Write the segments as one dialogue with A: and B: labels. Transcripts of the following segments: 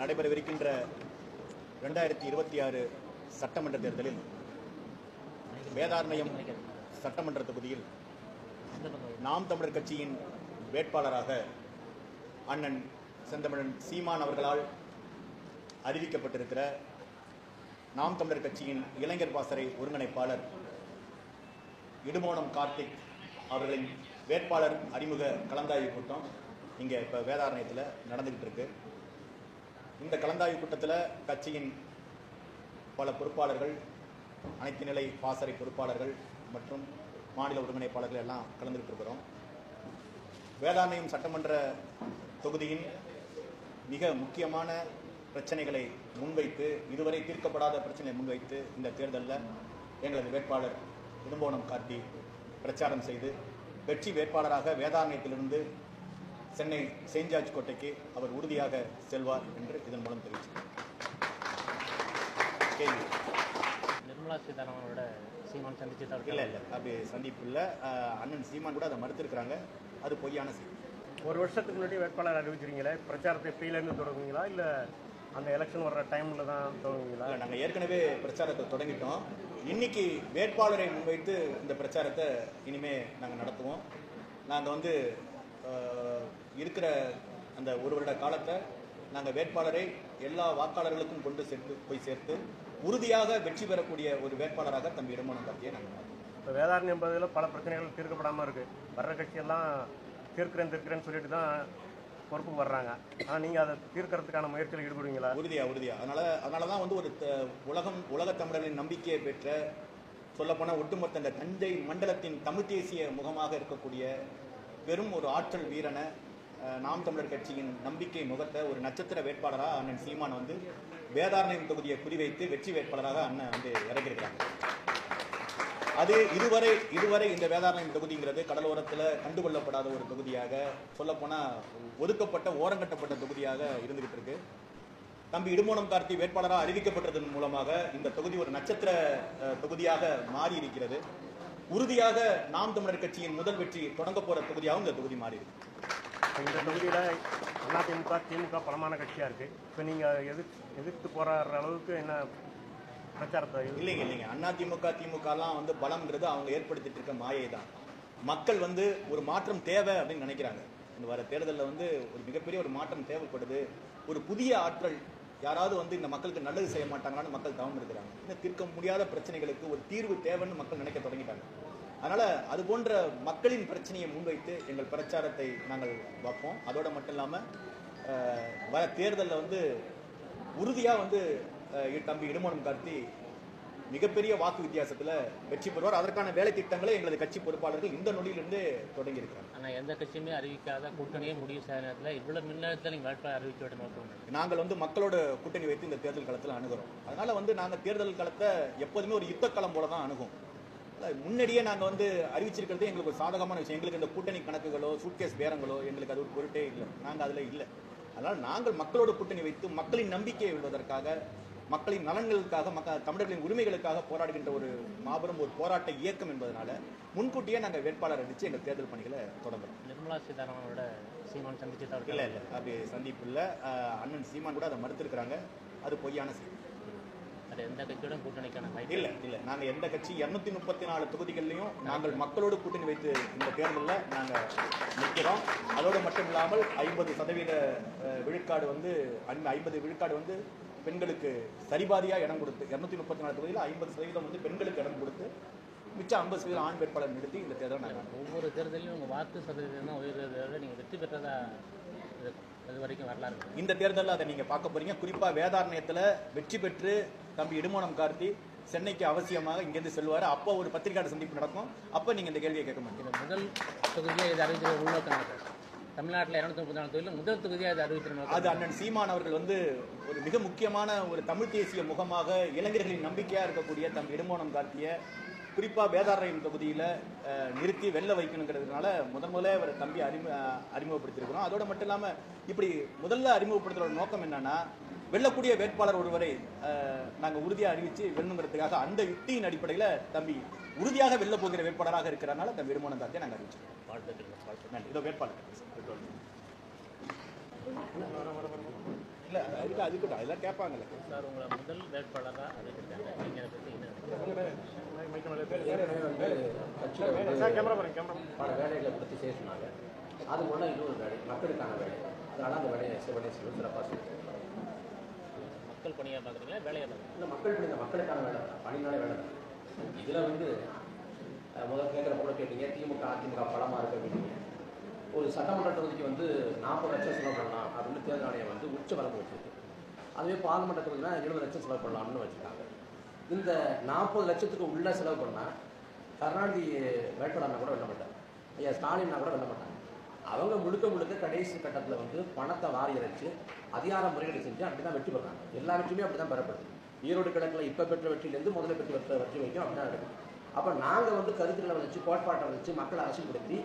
A: நடைபெறவிருக்கின்ற ரெண்டாயிரத்தி இருபத்தி ஆறு சட்டமன்ற தேர்தலில் வேதாரண்யம் சட்டமன்ற தொகுதியில் நாம் தமிழர் கட்சியின் வேட்பாளராக அண்ணன் செந்தமிழன் சீமான் அவர்களால் அறிவிக்கப்பட்டிருக்கிற நாம் தமிழர் கட்சியின் இளைஞர் பாசறை ஒருங்கிணைப்பாளர் இடுமோனம் கார்த்திக் அவர்களின் வேட்பாளர் அறிமுக கலந்தாய்வு கூட்டம் இங்கே இப்போ வேதாரண்யத்தில் நடந்துக்கிட்டு இருக்கு. இந்த கலந்தாய்வு கூட்டத்தில் கட்சியின் பல பொறுப்பாளர்கள் அனைத்து நிலை பாசறை பொறுப்பாளர்கள் மற்றும் மாநில ஒருங்கிணைப்பாளர்கள் எல்லாம் கலந்துகிட்டு இருக்கிறோம் வேதாரண்யம் சட்டமன்ற தொகுதியின் மிக முக்கியமான பிரச்சனைகளை முன்வைத்து இதுவரை தீர்க்கப்படாத பிரச்சனையை முன்வைத்து இந்த தேர்தலில் எங்களது வேட்பாளர் இடும்போனம் காட்டி பிரச்சாரம் செய்து வெற்றி வேட்பாளராக வேதாரண்யத்திலிருந்து சென்னை செயின்ட் ஜார்ஜ் கோட்டைக்கு அவர் உறுதியாக செல்வார் என்று இதன் மூலம் தெரிவித்தார் கேள்வி?
B: நிர்மலா சீதாராமனோட சீமான் சந்திச்சு
A: இல்லை இல்லை அப்படி சந்திப்பு இல்லை. அண்ணன் சீமான் கூட அதை மறுத்திருக்கிறாங்க. அது பொய்யான செய்தி.
C: ஒரு வருஷத்துக்கு முன்னாடி வேட்பாளர் அறிவிச்சிருங்களே பிரச்சாரத்தை எப்பயிலேருந்து தொடங்குவீங்களா? இல்லை அந்த எலெக்ஷன் வர்ற டைமில் தான் தொடங்குவீங்களா?
A: இல்லை நாங்கள் ஏற்கனவே பிரச்சாரத்தை தொடங்கிட்டோம். இன்னைக்கு வேட்பாளரை முன்வைத்து இந்த பிரச்சாரத்தை இனிமே நாங்கள் நடத்துவோம். நாங்கள் வந்து இருக்கிற அந்த ஒரு வருட காலத்தை நாங்கள் வேட்பாளரை எல்லா வாக்காளர்களுக்கும் கொண்டு சேர்த்து போய் சேர்த்து உறுதியாக வெற்றி பெறக்கூடிய ஒரு வேட்பாளராக தம்பி இடமானம் கார்த்தியை நாங்கள்
C: இப்போ வேதாரண்யம் என்பதில் பல பிரச்சனைகள் தீர்க்கப்படாமல் இருக்குது வர்ற கட்சியெல்லாம் தீர்க்கிறேன் தீர்க்கிறேன்னு சொல்லிட்டு தான் பொறுப்புக்கு வர்றாங்க. ஆனால் நீங்கள் அதை தீர்க்கறதுக்கான முயற்சியில் ஈடுபடுவீங்களா?
A: உறுதியா உறுதியா. அதனால அதனால தான் வந்து ஒரு உலகம் உலக தமிழர்களின் நம்பிக்கையை பெற்ற சொல்லப்போனால் ஒட்டுமொத்த இந்த தஞ்சை மண்டலத்தின் தமிழ் தேசிய முகமாக இருக்கக்கூடிய பெரும் ஒரு ஆற்றல் வீரனை நாம் தமிழர் கட்சியின் நம்பிக்கை முகத்தை ஒரு நட்சத்திர வேட்பாளராக அண்ணன் சீமான் வந்து வேதாரண்யம் தொகுதியை குறிவைத்து வெற்றி வேட்பாளராக அண்ணன் வந்து இறங்கியிருக்கிறாங்க அது இதுவரை இதுவரை இந்த வேதாரண்யம் தொகுதிங்கிறது கடலோரத்தில் கண்டுகொள்ளப்படாத ஒரு தொகுதியாக சொல்லப்போனால் ஒதுக்கப்பட்ட ஓரங்கட்டப்பட்ட தொகுதியாக இருந்துகிட்டு இருக்கு தம்பி இடுமோனம் கார்த்தி வேட்பாளராக அறிவிக்கப்பட்டதன் மூலமாக இந்த தொகுதி ஒரு நட்சத்திர தொகுதியாக மாறி இருக்கிறது உறுதியாக நாம் தமிழர் கட்சியின் முதல் வெற்றி தொடங்க போற தொகுதியாகவும் இந்த தொகுதி மாறி இருக்கு.
C: இந்த தொகுதியில் அதிமுக திமுக பலமான கட்சியாக இருக்குது இப்போ நீங்கள் எதிர் எதிர்த்து போராடுற அளவுக்கு என்ன பிரச்சாரத்தை
A: இல்லைங்க இல்லைங்க. அண்ணா திமுக திமுகலாம் வந்து பலம்ன்றது அவங்க ஏற்படுத்திட்டு இருக்க மாயை தான் மக்கள் வந்து ஒரு மாற்றம் தேவை அப்படின்னு நினைக்கிறாங்க. இந்த வர தேர்தலில் வந்து ஒரு மிகப்பெரிய ஒரு மாற்றம் தேவைப்படுது. ஒரு புதிய ஆற்றல் யாராவது வந்து இந்த மக்களுக்கு நல்லது செய்ய மாட்டாங்களான்னு மக்கள் தவம் இருக்கிறாங்க. இன்னும் தீர்க்க முடியாத பிரச்சனைகளுக்கு ஒரு தீர்வு தேவைன்னு மக்கள் நினைக்க தொடங்கிட்டாங்க. அதனால் அது போன்ற மக்களின் பிரச்சனையை முன்வைத்து எங்கள் பிரச்சாரத்தை நாங்கள் வைப்போம் அதோடு மட்டும் இல்லாமல் வர தேர்தலில் வந்து உறுதியாக வந்து தம்பி இடுமனம் கார்த்தி மிகப்பெரிய வாக்கு வித்தியாசத்தில் வெற்றி பெறுவார். அதற்கான வேலை திட்டங்களை எங்களது கட்சி பொறுப்பாளர்கள் இந்த நொடியிலிருந்து தொடங்கி இருக்கிறாங்க
B: ஆனால் எந்த கட்சியுமே அறிவிக்காத கூட்டணியே முடிவு செய்ய நேரத்தில் இவ்வளோ மின்னத்தில் நீங்கள் வேட்பாளர் அறிவிக்க என்ன?
A: நாங்கள் வந்து மக்களோட கூட்டணி வைத்து இந்த தேர்தல் களத்தில் அணுகிறோம். அதனால வந்து நாங்கள் தேர்தல் களத்தை எப்போதுமே ஒரு யுத்தக்களம் போல தான் அணுகும். முன்னாடியே நாங்கள் வந்து அறிவிச்சிருக்கிறதே எங்களுக்கு ஒரு சாதகமான விஷயம். எங்களுக்கு இந்த கூட்டணி கணக்குகளோ சூட்கேஸ் பேரங்களோ எங்களுக்கு அது ஒரு பொருட்டே இல்லை. நாங்கள் அதில் இல்லை. அதனால் நாங்கள் மக்களோட கூட்டணி வைத்து மக்களின் நம்பிக்கையை வெல்வதற்காக மக்களின் நலன்களுக்காக மக்க தமிழர்களின் உரிமைகளுக்காக போராடுகின்ற ஒரு மாபெரும் ஒரு போராட்ட இயக்கம் என்பதனால முன்கூட்டியே நாங்கள் வேட்பாளர் அடித்து எங்கள் தேர்தல் பணிகளை தொடங்குறோம்.
B: நிர்மலா சீதாராமனோட சீமான் சந்திச்சு
A: இல்லை இல்லை அப்படி சந்திப்பு இல்லை. அண்ணன் சீமான் கூட அதை மறுத்திருக்கிறாங்க. அது பொய்யான செய்தி.
B: அது எந்த கட்சியோட கூட்டணிக்கான
A: இல்ல இல்ல. நாங்க எந்த கட்சி 234 முப்பத்தி நாலு தொகுதிகள்லையும் நாங்கள் மக்களோடு கூட்டணி வைத்து இந்த தேர்தலில் நாங்க நிற்கிறோம் அதோடு மட்டும் இல்லாமல் ஐம்பது சதவீத விழுக்காடு வந்து ஐம்பது விழுக்காடு வந்து பெண்களுக்கு சரிபாதியா இடம் கொடுத்து 234 முப்பத்தி நாலு தொகுதியில் ஐம்பது சதவீதம் வந்து பெண்களுக்கு இடம் கொடுத்து மிச்சம் ஐம்பது சதவீதம் ஆண் வேட்பாளர் நிறுத்தி இந்த தேர்தலை நாங்கள்
B: ஒவ்வொரு தேர்தலையும் உங்கள் வாக்கு சதவீதம் தான் உயர்றதை விட நீங்கள் வெற்றி பெற்றதா இது வரைக்கும் வரலாறு.
A: இந்த தேர்தலில் அதை நீங்க பார்க்க போறீங்க. குறிப்பா வேதாரண்யத்துல வெற்றி பெற்று தம்பி இடுமோனம் கார்த்தி சென்னைக்கு அவசியமாக இங்கேருந்து செல்வாரு. அப்போ ஒரு பத்திரிகையாளர் சந்திப்பு நடக்கும். அப்போ நீங்க இந்த கேள்வியை கேட்க மாட்டீங்க.
B: முதல் தொகுதியாக இது அறிவிக்கிற உள்நோக்கம் தமிழ்நாட்டில் இரநூத்தி முப்பத்தி நாலு தொகுதியில் முதல் தொகுதியாக அறிவிக்கிற நோக்கம்
A: அது அண்ணன் சீமான் அவர்கள் வந்து ஒரு மிக முக்கியமான ஒரு தமிழ் தேசிய முகமாக இளைஞர்களின் நம்பிக்கையா இருக்கக்கூடிய தம் இடுமோனம் கார்த்திய குறிப்பா வேதாரண்யம் தொகுதியில நிறுத்தி வெல்ல வைக்கணுங்கிறதுனால முதன் முதல்ல அவர் தம்பி அறிமு அறிமுகப்படுத்தியிருக்கிறோம். அதோட மட்டும் இல்லாம இப்படி முதல்ல அறிமுகப்படுத்துற நோக்கம் என்னன்னா வெல்லக்கூடிய வேட்பாளர் ஒருவரை அஹ், நாங்க உறுதியா அறிவிச்சு வெல்லணுங்கிறதுக்காக அந்த யுக்தியின் அடிப்படையில தம்பி உறுதியாக வெல்ல போகிற வேட்பாளராக இருக்கிறனால தம்பி இடுமோனம் கார்த்தியை நாங்க அறிவிச்சிருக்கோம். இதோ வேட்பாளர். இல்லை அதுக்கு அதுக்கு அதெல்லாம் கேட்பாங்கல்ல.
B: சார் உங்களை முதல் வேட்பாளராக அறிவிச்சிருக்காங்க நீங்கள் அதை பற்றி என்ன
D: வேலைகளை பற்றி செய்ய சொன்னாங்க. அது போல இன்னொரு வேலை மக்களுக்கான வேலை. அதனால அந்த வேலையை சிவனே சிவன் சிறப்பாக செஞ்சு
B: மக்கள் பணியாக பார்க்குறீங்களா வேலையாக பார்க்குறீங்களா
D: இல்லை மக்கள் பணி மக்களுக்கான வேலை தான். பணினாலே வேலை தான். இதில் வந்து முதல் கேட்குற கூட கேட்டீங்க திமுக அதிமுக பலமாக இருக்கு அப்படின்னீங்க ஒரு சட்டமன்ற தொகுதிக்கு வந்து நாற்பது லட்சம் செலவு பண்ணலாம். அப்படின்னு தேர்தல் ஆணையம் வந்து உச்ச வரம்பு வச்சிருக்கு. அதுவே பார்லிமெண்ட் தொகுதினா எழுபது லட்சம் செலவு பண்ணலாம்னு வச்சுருக்காங்க. இந்த நாற்பது லட்சத்துக்கு உள்ளே செலவு பண்ணால் கருணாநிதி வேட்பாளர்னா கூட வெல்ல மாட்டாங்க ஐயா ஸ்டாலின்னா கூட வெல்ல மாட்டாங்க அவங்க முழுக்க முழுக்க கடைசி கட்டத்தில் வந்து பணத்தை வாரி இறைச்சு அதிகார முறைகளை செஞ்சு அப்படி தான் வெற்றி பெறாங்க. எல்லா வெற்றியுமே அப்படி தான் பெறப்படுது. ஈரோடு கிழக்கில் இப்போ பெற்ற வெற்றியிலேருந்து முதல்ல பெற்று பெற்ற வெற்றி வரைக்கும் அப்படி தான் நடக்குது. அப்போ நாங்கள் வந்து கருத்துக்களை வச்சு கோட்பாட்டை வச்சு மக்களை அரசியல்படுத்தி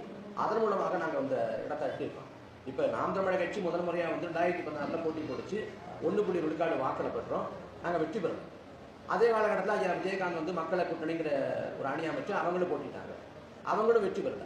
D: அதன் மூலமாக நாங்கள் அந்த இடத்தை எட்டியிருக்கோம் இப்போ நாம் தமிழக கட்சி முதல் முறையாக வந்து ரெண்டாயிரத்தி பதினாறில் போட்டி போட்டுச்சு. ஒன்று புள்ளி விழுக்காடு வாக்களை பெற்றோம். நாங்கள் வெற்றி பெறோம். அதே காலகட்டத்தில் ஐயா விஜயகாந்த் வந்து மக்களை கூட்டணிங்கிற ஒரு அணி அமைச்சு அவங்களும் போட்டிட்டாங்க. அவங்களும் வெற்றி பெறல.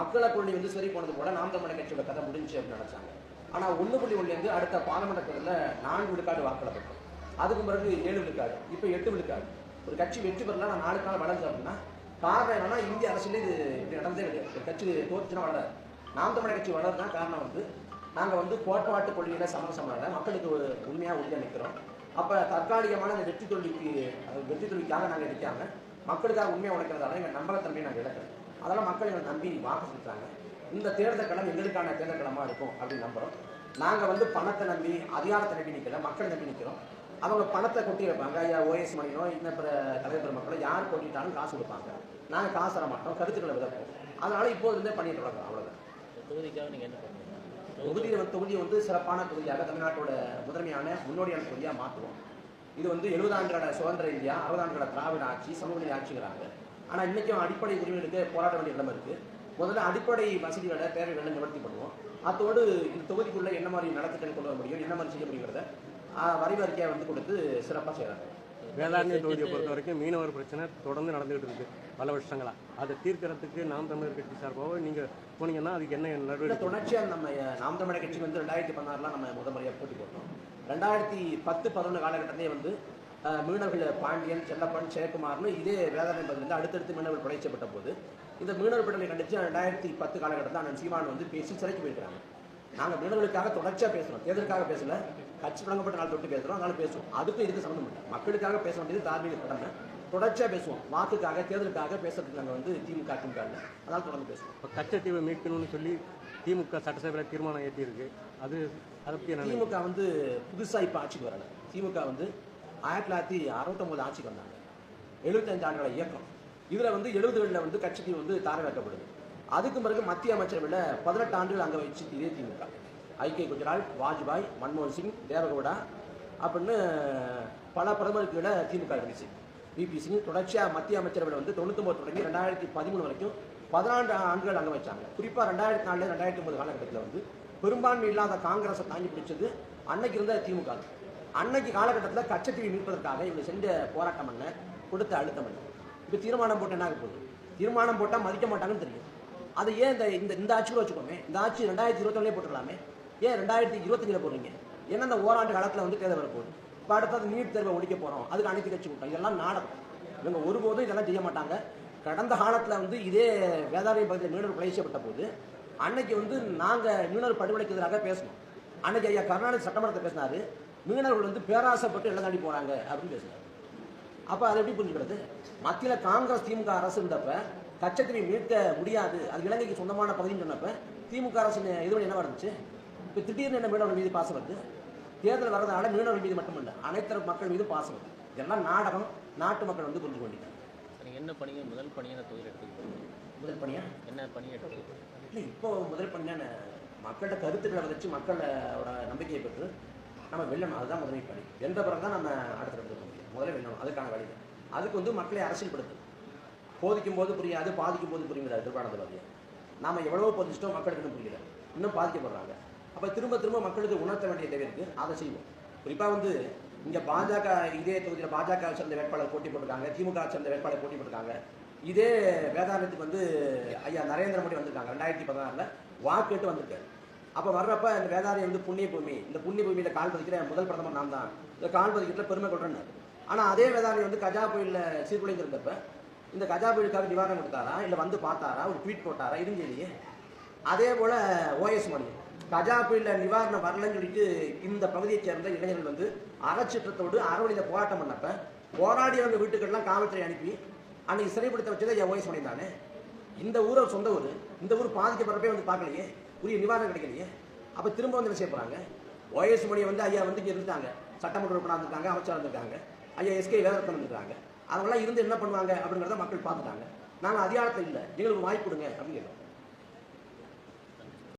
D: மக்களை கூட்டணி வந்து சரி போனது போல நாம் தமிழக கட்சியோட கதை முடிஞ்சு அப்படின்னு நினைச்சாங்க. ஆனால் ஒன்று புள்ளி ஒன்றுலேருந்து அடுத்த பாராளுமன்ற தேர்தலில் நான்கு விழுக்காடு வாக்களை பெற்றோம். அதுக்கு பிறகு ஏழு விழுக்காடு இப்போ எட்டு விழுக்காடு. ஒரு கட்சி வெற்றி பெறலாம் நான் நாலு நாள் வளர்ந்து அப்படின்னா காரணம் என்னன்னா இந்திய அரசியலே இது இப்படி நடந்ததே கிடையாது. கட்சி தோற்றுனா வளராது. நாம் தமிழர் கட்சி வளர்றதுதான் காரணம் வந்து நாங்கள் வந்து கோட்பாட்டு கொள்கையில சமரசமாக மக்களுக்கு ஒரு உண்மையாக உறுதியாக நிற்கிறோம் அப்போ தற்காலிகமான இந்த வெற்றி தொழிலுக்கு அது வெற்றி தொழிலுக்காக நாங்கள் நிற்காம மக்களுக்காக உண்மையாக உழைக்கிறதால எங்கள் நம்பகத்தன்மையை நாங்கள் இழக்கிறோம் அதெல்லாம் மக்கள் எங்களை நம்பி வாக்கு செலுத்துறாங்க. இந்த தேர்தல் களம் எங்களுக்கான தேர்தல் களமாக இருக்கும் அப்படின்னு நம்புகிறோம் நாங்கள் வந்து பணத்தை நம்பி அதிகாரத்தை நம்பி நிற்கல மக்களை நம்பி நிற்கிறோம் அவங்க பணத்தை கொட்டி வைப்பாங்க. ஐயா ஓஎஸ் மணினோ இன்னும் பிற தலைவர் மக்களோ யார் கொட்டிட்டாலும் காசு கொடுப்பாங்க. நாங்கள் காசு தர மாட்டோம் கருத்துக்களை விதப்போம். அதனால இப்போது இருந்தே பண்ணிட்டு வரோம் அவ்வளோதான்
B: இந்த தொகுதிக்காக நீங்கள் என்ன பண்ணுவீங்க
D: தொகுதியை வந்து தொகுதியை வந்து சிறப்பான தொகுதியாக தமிழ்நாட்டோட முதன்மையான முன்னோடியான தொகுதியாக மாற்றுவோம் இது வந்து எழுபது ஆண்டுகள சுதந்திர இந்தியா அறுபது ஆண்டுகள திராவிட ஆட்சி சமூக நீதி ஆட்சிங்கிறாங்க. ஆனால் இன்னைக்கும் அடிப்படை உரிமைகளுக்கு போராட வேண்டிய இடம் இருக்கு. முதல்ல அடிப்படை வசதிகளை தேவைகளை நிவர்த்தி பண்ணுவோம். அத்தோடு இந்த தொகுதிக்குள்ள என்ன மாதிரி நடத்திட்டு கொண்டு வர முடியும் என்ன மாதிரி செய்ய முடியுங்கிறத வரி வந்து கொடுத்து சிறப்பாக செய்கிறாங்க
C: வேளாண்மை தொகுதியை பொறுத்த வரைக்கும் மீனவர் பிரச்சனை தொடர்ந்து நடந்துகிட்டு இருக்கு. பல வருஷங்களா. அதை தீர்க்கறதுக்கு நாம் தமிழர் கட்சி சார்பாக நீங்க போனீங்கன்னா அதுக்கு என்ன நடவடிக்கை?
D: தொடர்ச்சியாக நம்ம நாம் தமிழக கட்சி வந்து ரெண்டாயிரத்தி பதினாறுலாம் நம்ம முத முறையாக போட்டி போட்டோம். ரெண்டாயிரத்தி பத்து பதினொன்று காலகட்டத்திலே வந்து மீனவர்கள் பாண்டியன் செல்லப்பன் ஜெயக்குமார்னு இதே வேதாரணை பதிலில் அடுத்தடுத்து மீனவர்கள் படைச்சப்பட்ட போது இந்த மீனவர் படலை கண்டித்து ரெண்டாயிரத்தி பத்து காலகட்டத்தில் அண்ணன் சீமான் வந்து பேசி சிறைக்கு போயிருக்கிறாங்க. நாங்கள் மீனவர்களுக்காக தொடர்ச்சியாக பேசுகிறோம் தேர்தலுக்காக பேசல? கட்சி தொடங்கப்பட்ட நாள் தொட்டு பேசுகிறோம் அதனால பேசுவோம். அதுக்கும் இதுக்கு சம்மந்தம் இல்லை. மக்களுக்காக பேச வேண்டியது தார்மீக கடமை. தொடர்ச்சியாக பேசுவோம். வாக்குக்காக தேர்தலுக்காக பேசுறதுக்கு நாங்கள் வந்து திமுக திமுக இல்லை. அதனால தொடர்ந்து பேசுவோம்.
C: இப்போ கச்சத்தீவை மீட்கணும்னு சொல்லி திமுக சட்டசபையில் தீர்மானம் ஏற்றியிருக்கு அது அதை பற்றி
D: திமுக வந்து புதுசா இப்ப ஆட்சிக்கு வரல. திமுக வந்து ஆயிரத்தி தொள்ளாயிரத்தி அறுபத்தொன்பது ஆட்சிக்கு வந்தாங்க. எழுபத்தஞ்சு ஆண்டுகள இயக்கம். இதுல வந்து எழுபதுகளில் வந்து கட்சிக்கு வந்து தார வைக்கப்படுது அதுக்கு பிறகு மத்திய அமைச்சரவையில் பதினெட்டு ஆண்டுகள் அங்கே வச்சு இதே திமுக. ஐக்கிய குஜரால் வாஜ்பாய் மன்மோகன் சிங் தேவகவுடா அப்படின்னு பல பிரதமருக்கு கீழே திமுக இருந்துச்சு. பிபி சிங் தொடர்ச்சியாக மத்திய அமைச்சரவையில் வந்து தொண்ணூத்தொம்பது தொடங்கி ரெண்டாயிரத்தி பதிமூணு வரைக்கும் பதினான்கு ஆண்டுகள் அங்கே வச்சாங்க. குறிப்பாக ரெண்டாயிரத்தி நாலு ரெண்டாயிரத்தி ஒன்பது காலகட்டத்தில் வந்து பெரும்பான்மை இல்லாத காங்கிரஸை தாங்கி பிடிச்சது அன்னைக்கு இருந்த திமுக அன்னைக்கு காலகட்டத்தில் கச்சத்தீவை மீட்பதற்காக இவங்க செஞ்ச போராட்டம் பண்ண கொடுத்த அழுத்தம் பண்ண இப்போ தீர்மானம் போட்டு என்ன ஆக போகுது? தீர்மானம் போட்டால் மதிக்க மாட்டாங்கன்னு தெரியும். அதை ஏன் இந்த இந்த இந்த ஆட்சி கூட வச்சுக்கோமே. இந்த ஆட்சி ரெண்டாயிரத்தி இருபத்தொன்னுலேயே போட்டுக்கலாமே. ஏன் ரெண்டாயிரத்தி இருபத்தஞ்சில் போடுறீங்க? ஏன்னா அந்த ஓராண்டு காலத்தில் வந்து தேர்தல் வரப்போகுது? இப்போ அடுத்தது நீட் தேர்வை ஒழிக்க போகிறோம் அதுக்கு அனைத்து கட்சி கூட்டம். இதெல்லாம் நாடகம். இவங்க ஒருபோதும் இதெல்லாம் செய்ய மாட்டாங்க. கடந்த காலத்தில் வந்து இதே வேதாரண்ய பகுதியில் மீனவர் கொலை செய்யப்பட்ட போது அன்னைக்கு வந்து நாங்கள் மீனவர் படுகொலைக்கு எதிராக பேசணும் அன்னைக்கு ஐயா கருணாநிதி சட்டமன்றத்தை பேசினார். மீனவர்கள் வந்து பேராசைப்பட்டு எல்லாம் தாண்டி போகிறாங்க அப்படின்னு பேசினார். அப்போ அதை எப்படி புரிஞ்சுக்கிறது? மத்தியில் காங்கிரஸ் திமுக அரசு இருந்தப்ப கச்சத்தீவை மீட்க முடியாது. அது இலங்கைக்கு சொந்தமான பகுதின்னு சொன்னப்ப திமுக அரசு எதிர்ப்பு என்ன இருந்துச்சு? இப்போ திடீர்னு என்ன மீனவர்கள் மீது பாசம் வருது? தேர்தல் வர்றதுனால மீனவர்கள் மீது மட்டுமல்ல அனைத்து மக்கள் மீது பாசம் வருது. இதெல்லாம் நாடகம் நாட்டு மக்கள் வந்து புரிஞ்சு கொண்டிருக்காங்க.
B: என்ன பணியை முதல் பணியை அந்த தொகுதியில் எடுத்துக்கிட்டீங்க?
D: முதல் பணியா?
B: என்ன பணியை எடுத்துக்கிட்டீங்க
D: இல்லை இப்போ முதல் பண்ண மக்கள்கிட்ட கருத்துக்களை விதைச்சு மக்களோட நம்பிக்கையை பெற்று நம்ம வெல்லணும். அதுதான் முதன்மை பணி. வென்ற பிறகு தான் நம்ம அடுத்த முடியும். முதல்ல வெல்லணும். அதுக்கான வழி. அதுக்கு வந்து மக்களை அரசியல்படுத்து போதிக்கும் போது புரியாது பாதிக்கும் போது புரியுங்கிறார் திருப்பானந்தவாதியா நாம் எவ்வளவோ போதிச்சிட்டோம் மக்களுக்கு புரியல. இன்னும் பாதிக்கப்படுறாங்க. அப்போ திரும்ப திரும்ப மக்களுக்கு உணர்த்த வேண்டிய தேவை இருக்குது அதை செய்வோம். குறிப்பாக வந்து இங்கே பாஜக இதே தொகுதியில் பாஜக சேர்ந்த வேட்பாளர் போட்டி போட்டிருக்காங்க திமுக சேர்ந்த வேட்பாளர் போட்டி போட்டிருக்காங்க. இதே வேதாந்தத்துக்கு வந்து ஐயா நரேந்திர மோடி வந்திருக்காங்க ரெண்டாயிரத்தி பதினாறில். வாக்கெட்டு கேட்டு வந்திருக்காரு. அப்போ வர்றப்ப இந்த வேதாரண்யம் வந்து புண்ணிய பூமி. இந்த புண்ணிய பூமியில் கால் பதிக்கிற முதல் பிரதமர் நான் தான் இந்த கால் பதிக்கிறதுல பெருமை கொள்றேன்னு ஆனால் அதே வேதாரண்யம் வந்து கஜா புயல்ல சீர்குலைந்திருந்தப்ப இந்த கஜா புயலுக்காக நிவாரணம் கொடுத்தாரா? இல்லை வந்து பார்த்தாரா? ஒரு ட்வீட் போட்டாரா? இதுவும் இல்லையே அதே போல் ஓஎஸ் மணி. கஜா புயலில் நிவாரணம் வரலன்னு சொல்லிட்டு இந்த பகுதியைச் சேர்ந்த இளைஞர்கள் வந்து அறச்சிற்றத்தோடு அறவழியில போராட்டம் பண்ணப்ப போராடியவங்க வீட்டுக்கெல்லாம் காவல்துறை அனுப்பி அன்னைக்கு சிறைப்படுத்த வச்சதை என் ஓஎஸ் மணி தானே. இந்த ஊரை சொந்த ஊர். இந்த ஊர் பாதிக்கப்படுறப்பே வந்து பார்க்கலையே. உரிய நிவாரணம் கிடைக்கலையே. அப்போ திரும்ப வந்து என்ன செய்ய போறாங்க? ஓஎஸ் மணியை வந்து ஐயா வந்து இங்கே இருந்தாங்க சட்டமன்ற உறுப்பினர் இருந்திருக்காங்க அமைச்சர் இருந்திருக்காங்க. ஐயா எஸ்கே வேதரத்னம் இருந்திருக்காங்க. அவங்களாம் இருந்து என்ன பண்ணுவாங்க அப்படிங்கிறத மக்கள் பார்த்துட்டாங்க. நாங்கள் அதிகாரத்தில் இல்லை. எங்களுக்கு வாய்ப்பு கொடுங்க அப்படின்னு